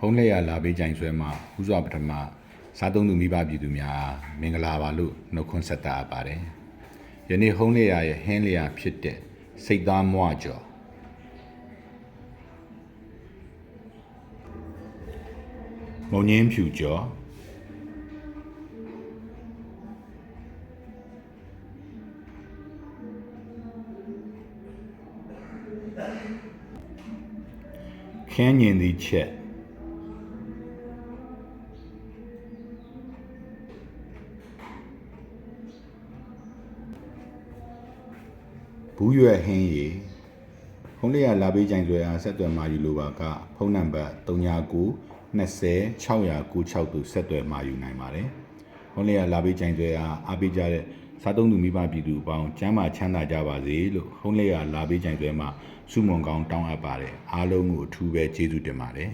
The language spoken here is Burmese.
ဟုံးလက်ရလာပေးကြိုင်ဆွဲမှာဥစွာပထမစားသုံးသူမိဘပြည်သူများမင်္ဂလာပါလို့နှုတ်ခွန်းဆက်တာပါတယ်ယနေ့ဟုံးလက်ရရဲ့ဟင်းလက်ရဖြစ်တဲ့စိတ်သားမွကျော်မုံငင်းဖြူကျော်ခင်းညင်သည်ချက် ဘူးရွယ်ဟင်းရီဖုန်းလေးရလာပေးကြိုင်ဆွဲအားဆက်သွယ်မှာယူလိုပါကဖုန်းနံပါတ်39 20 696တူဆက်သွယ်မှာယူနိုင်ပါတယ်ဖုန်းလေးရလာပေးကြိုင်ဆွဲအားအားပေးကြတဲ့စားသုံးသူမိဘပြည်သူအပေါင်းကျမ်းမာချမ်းသာကြပါစေလို့ဖုန်းလေးရလာပေးကြိုင်ဆွဲမှာဆုမွန်ကောင်းတောင်းအပ်ပါတယ်အားလုံးကိုအထူးပဲကျေးဇူးတင်ပါတယ်